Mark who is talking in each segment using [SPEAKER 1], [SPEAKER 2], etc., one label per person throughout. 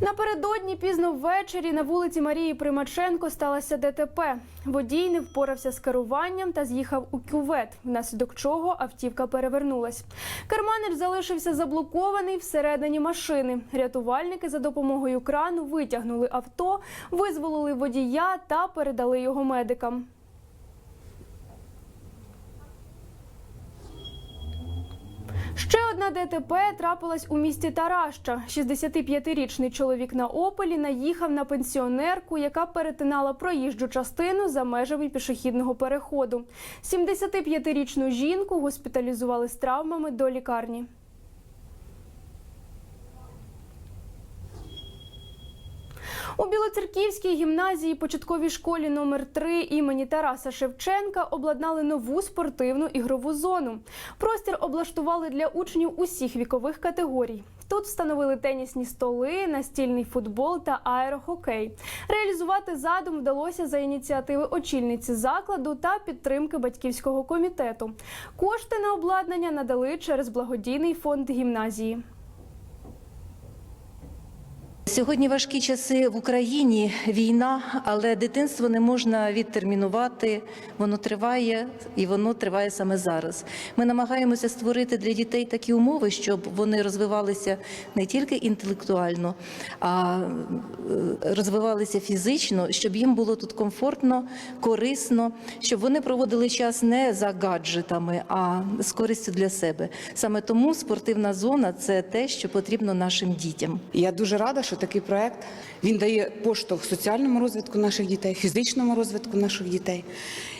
[SPEAKER 1] Напередодні пізно ввечері на вулиці Марії Примаченко сталося ДТП. Водій не впорався з керуванням та з'їхав у кювет, внаслідок чого автівка перевернулась. Керманич залишився заблокований всередині машини. Рятувальники за допомогою крану витягнули авто, визволили водія та передали його медикам. Ще одна ДТП трапилась у місті Тараща. 65-річний чоловік на опелі наїхав на пенсіонерку, яка перетинала проїжджу частину за межами пішохідного переходу. 75-річну жінку госпіталізували з травмами до лікарні. У Білоцерківській гімназії початковій школі номер 3 імені Тараса Шевченка обладнали нову спортивну ігрову зону. Простір облаштували для учнів усіх вікових категорій. Тут встановили тенісні столи, настільний футбол та аерохокей. Реалізувати задум вдалося за ініціативи очільниці закладу та підтримки батьківського комітету. Кошти на обладнання надали через благодійний фонд гімназії.
[SPEAKER 2] Сьогодні важкі часи в Україні, війна, але дитинство не можна відтермінувати. Воно триває і воно триває саме зараз. Ми намагаємося створити для дітей такі умови, щоб вони розвивалися не тільки інтелектуально, а е, розвивалися фізично, щоб їм було тут комфортно, корисно, щоб вони проводили час не за гаджетами, а з користю для себе. Саме тому спортивна зона це те, що потрібно нашим дітям.
[SPEAKER 3] Я дуже рада, що такий проект він дає поштовх соціальному розвитку наших дітей, фізичному розвитку наших дітей.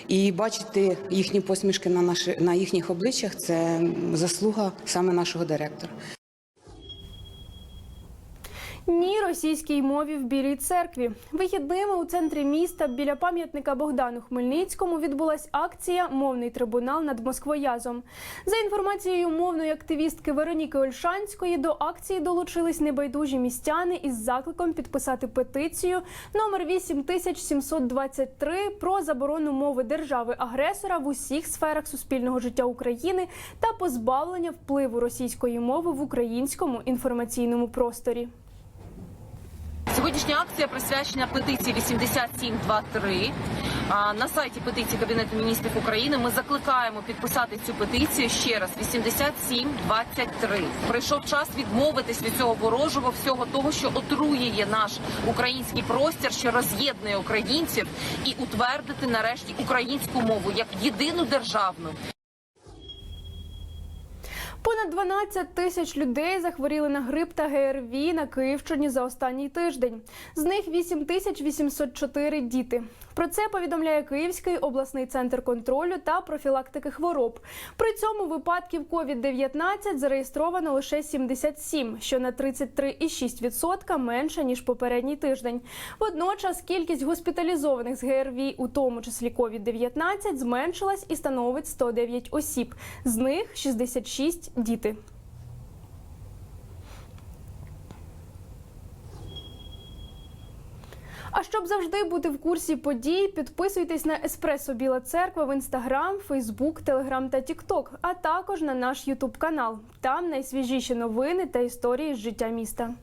[SPEAKER 3] І бачити їхні посмішки на наші на їхніх обличчях це заслуга саме нашого директора.
[SPEAKER 1] Ні російській мові в Білій церкві. Вихідними у центрі міста біля пам'ятника Богдану Хмельницькому відбулась акція Мовний трибунал над Москвоязом. За інформацією мовної активістки Вероніки Ольшанської, до акції долучились небайдужі містяни із закликом підписати петицію номер 8723 про заборону мови держави-агресора в усіх сферах суспільного життя України та позбавлення впливу російської мови в українському інформаційному просторі.
[SPEAKER 4] Сьогоднішня акція присвячена петиції 8723. А, На сайті петиції Кабінету міністрів України ми закликаємо підписати цю петицію ще раз 8723. Прийшов час відмовитись від цього ворожого всього того, що отруює наш український простір, що роз'єднує українців, і утвердити нарешті українську мову як єдину державну.
[SPEAKER 1] Понад 12 тисяч людей захворіли на грип та ГРВІ на Київщині за останній тиждень. З них 8 тисяч 804 діти. Про це повідомляє Київський обласний центр контролю та профілактики хвороб. При цьому випадків COVID-19 зареєстровано лише 77, що на 33,6% менше ніж попередній тиждень. Водночас кількість госпіталізованих з ГРВІ, у тому числі COVID-19, зменшилась і становить 109 осіб. З них 66 – діти. А щоб завжди бути в курсі подій, підписуйтесь на Еспресо Біла Церква в інстаграм, Фейсбук, Телеграм та Тікток, а також на наш Ютуб канал. Там найсвіжіші новини та історії з життя міста.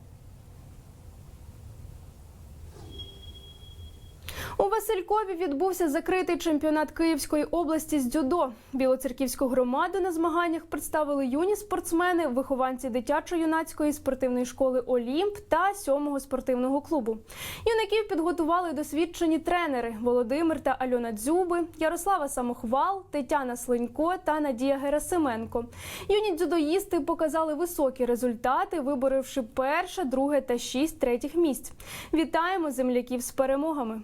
[SPEAKER 1] У Василькові відбувся закритий чемпіонат Київської області з дзюдо. Білоцерківську громаду на змаганнях представили юні спортсмени, вихованці дитячо-юнацької спортивної школи Олімп та сьомого спортивного клубу. Юнаків підготували досвідчені тренери Володимир та Альона Дзюби, Ярослава Самохвал, Тетяна Слинько та Надія Герасименко. Юні дзюдоїсти показали високі результати, виборивши перше, друге та шість третіх місць. Вітаємо земляків з перемогами.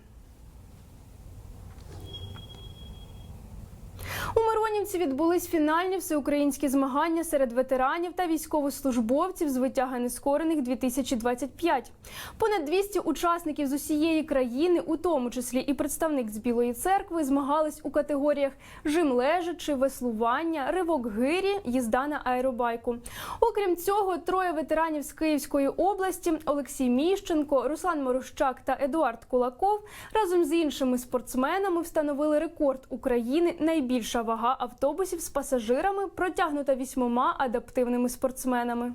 [SPEAKER 1] У Миронівці відбулись фінальні всеукраїнські змагання серед ветеранів та військовослужбовців з витяга нескорених 2025. Понад 200 учасників з усієї країни, у тому числі і представник з Білої церкви, змагались у категоріях жим лежачи, веслування, ривок гирі, їзда на аеробайку. Окрім цього, троє ветеранів з Київської області Олексій Міщенко, Руслан Морощак та Едуард Кулаков разом з іншими спортсменами встановили рекорд України найбільша вага автобусів з пасажирами, протягнута вісьмома адаптивними спортсменами.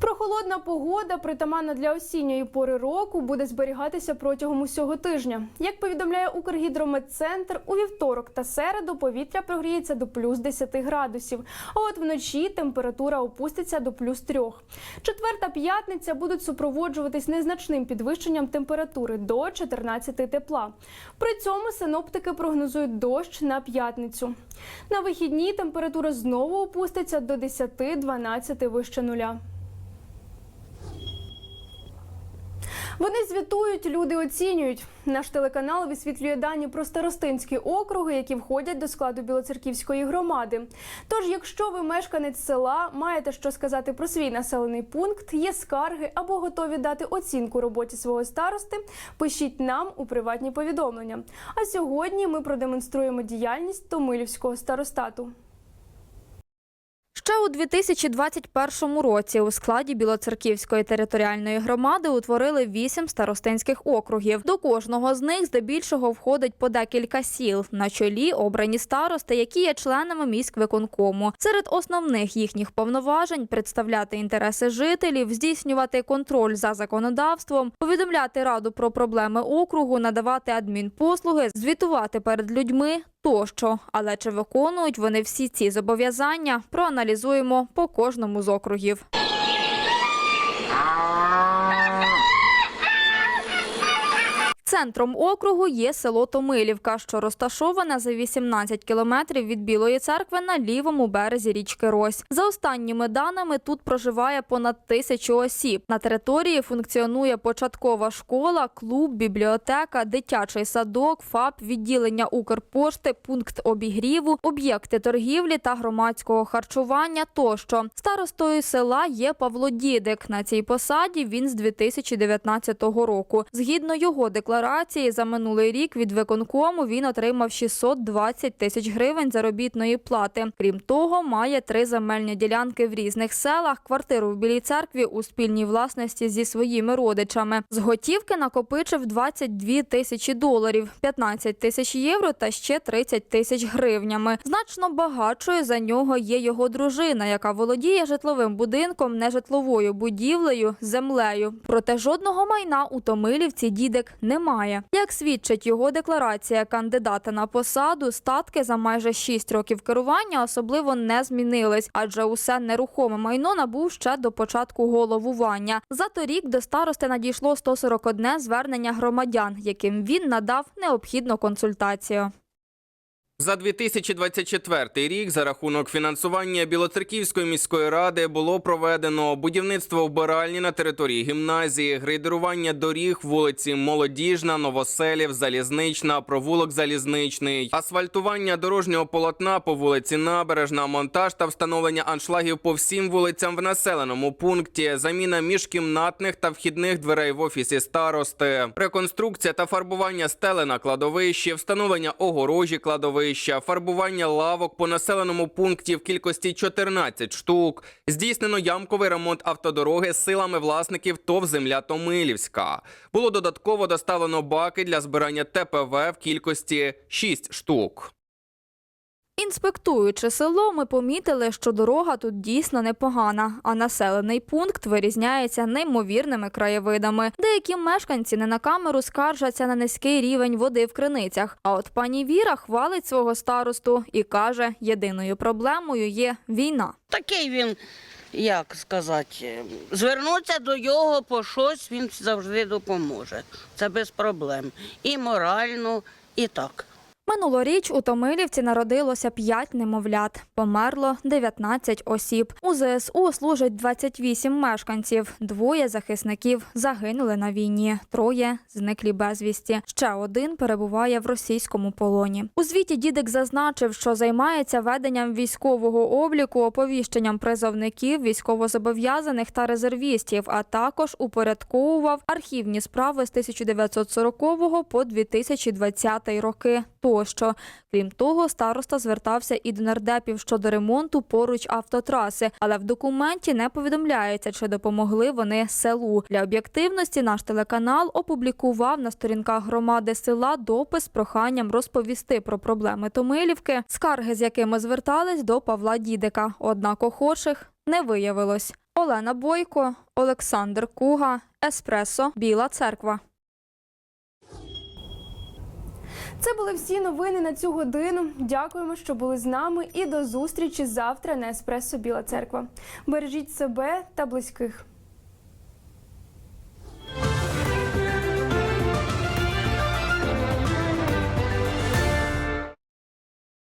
[SPEAKER 1] Прохолодна погода, притаманна для осінньої пори року, буде зберігатися протягом усього тижня. Як повідомляє Укргідрометцентр, у вівторок та середу повітря прогріється до плюс 10 градусів. А от вночі температура опуститься до плюс 3. Четвер та п'ятниця будуть супроводжуватись незначним підвищенням температури до 14 тепла. При цьому синоптики прогнозують дощ на п'ятницю. На вихідні температура знову опуститься до 10-12 вище нуля. Вони звітують, люди оцінюють. Наш телеканал висвітлює дані про старостинські округи, які входять до складу Білоцерківської громади. Тож, якщо ви мешканець села, маєте що сказати про свій населений пункт, є скарги або готові дати оцінку роботі свого старости, пишіть нам у приватні повідомлення. А сьогодні ми продемонструємо діяльність Томилівського старостату.
[SPEAKER 5] Ще у 2021 році у складі Білоцерківської територіальної громади утворили вісім старостинських округів. До кожного з них здебільшого входить по декілька сіл. На чолі обрані старости, які є членами міськвиконкому. Серед основних їхніх повноважень представляти інтереси жителів, здійснювати контроль за законодавством, повідомляти раду про проблеми округу, надавати адмінпослуги, звітувати перед людьми тощо. Але чи виконують вони всі ці зобов'язання? Проаналізуємо по кожному з округів. Центром округу є село Томилівка, що розташоване за 18 кілометрів від Білої церкви на лівому березі річки Рось. За останніми даними тут проживає понад тисячу осіб. На території функціонує початкова школа, клуб, бібліотека, дитячий садок, ФАП, відділення Укрпошти, пункт обігріву, об'єкти торгівлі та громадського харчування. Тощо старостою села є Павло Дідик. На цій посаді він з 2019 року. Згідно його декларації, за минулий рік від виконкому він отримав 620 тисяч гривень заробітної плати. Крім того, має три земельні ділянки в різних селах, квартиру в Білій церкві у спільній власності зі своїми родичами. З готівки накопичив 22 тисячі доларів, 15 тисяч євро та ще 30 тисяч гривнями. Значно багатшою за нього є його дружина, яка володіє житловим будинком, нежитловою будівлею, землею. Проте жодного майна у Томилівці дідик немає. Як свідчить його декларація кандидата на посаду, статки за майже 6 років керування особливо не змінились, адже усе нерухоме майно набув ще до початку головування. За торік до старости надійшло 141 звернення громадян, яким він надав необхідну консультацію.
[SPEAKER 6] За 2024 рік за рахунок фінансування Білоцерківської міської ради було проведено будівництво вбиральні на території гімназії, грейдерування доріг вулиці Молодіжна, Новоселів, Залізнична, провулок Залізничний, асфальтування дорожнього полотна по вулиці Набережна, монтаж та встановлення аншлагів по всім вулицям в населеному пункті, заміна міжкімнатних та вхідних дверей в офісі старости, реконструкція та фарбування стели на кладовищі, встановлення огорожі кладовища, фарбування лавок по населеному пункті в кількості 14 штук, здійснено ямковий ремонт автодороги силами власників ТОВ «Земля Томилівська. Було додатково доставлено баки для збирання ТПВ в кількості 6 штук.
[SPEAKER 5] Інспектуючи село, ми помітили, що дорога тут дійсно непогана, а населений пункт вирізняється неймовірними краєвидами. Деякі мешканці не на камеру скаржаться на низький рівень води в криницях. А от пані Віра хвалить свого старосту і каже, єдиною проблемою є війна.
[SPEAKER 7] Такий він, як сказати, звернутися до його по щось він завжди допоможе. Це без проблем. І морально, і так.
[SPEAKER 5] Минулоріч у Томилівці народилося 5 немовлят, померло 19 осіб. У ЗСУ служать 28 мешканців. Двоє захисників загинули на війні, троє зниклі безвісті. Ще один перебуває в російському полоні. У звіті дідик зазначив, що займається веденням військового обліку, оповіщенням призовників, військовозобов'язаних та резервістів, а також упорядковував архівні справи з 1940 по 2020 роки. Тощо, крім того, староста звертався і до нардепів щодо ремонту поруч автотраси, але в документі не повідомляється, чи допомогли вони селу. Для об'єктивності наш телеканал опублікував на сторінках громади села допис з проханням розповісти про проблеми Томилівки, скарги, з якими звертались до Павла Дідика. Однак охочих не виявилось. Олена Бойко, Олександр Куга, Еспресо, Біла Церква.
[SPEAKER 1] Це були всі новини на цю годину. Дякуємо, що були з нами, і до зустрічі завтра на Еспресо Біла Церква. Бережіть себе та близьких.